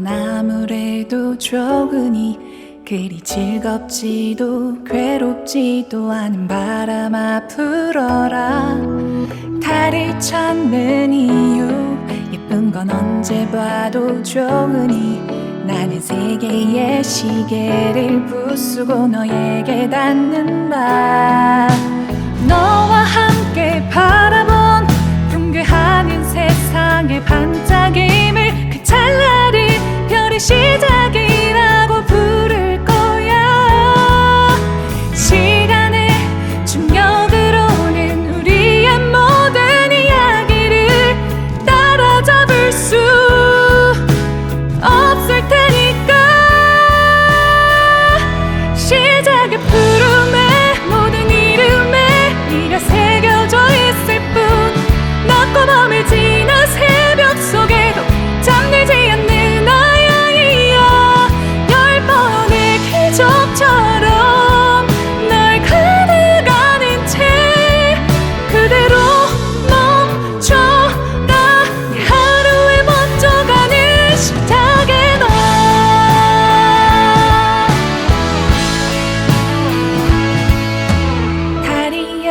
건 아무래도 조근이 그리 즐겁지도 괴롭지도 않은 바람 앞으로라. 달을 찾는 이유 예쁜 건 언제 봐도 조근이 나는 세계의 시계를 부수고 너에게 닿는 바. 너와 함께 바라보 나의 푸름에 모든 이름에 네가 새겨져 있을 뿐. 낮과 밤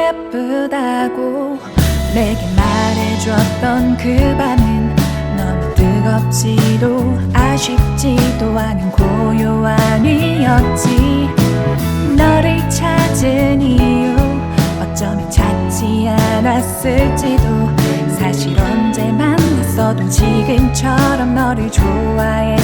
예쁘다고 내게 말해줬던 그 밤은 너무 뜨겁지도 아쉽지도 않은 고요한 이었지. 너를 찾은 이유 어쩌면 찾지 않았을지도 사실 언제 만났어도 지금처럼 너를 좋아해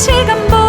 지금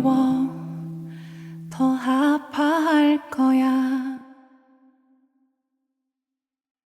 希望。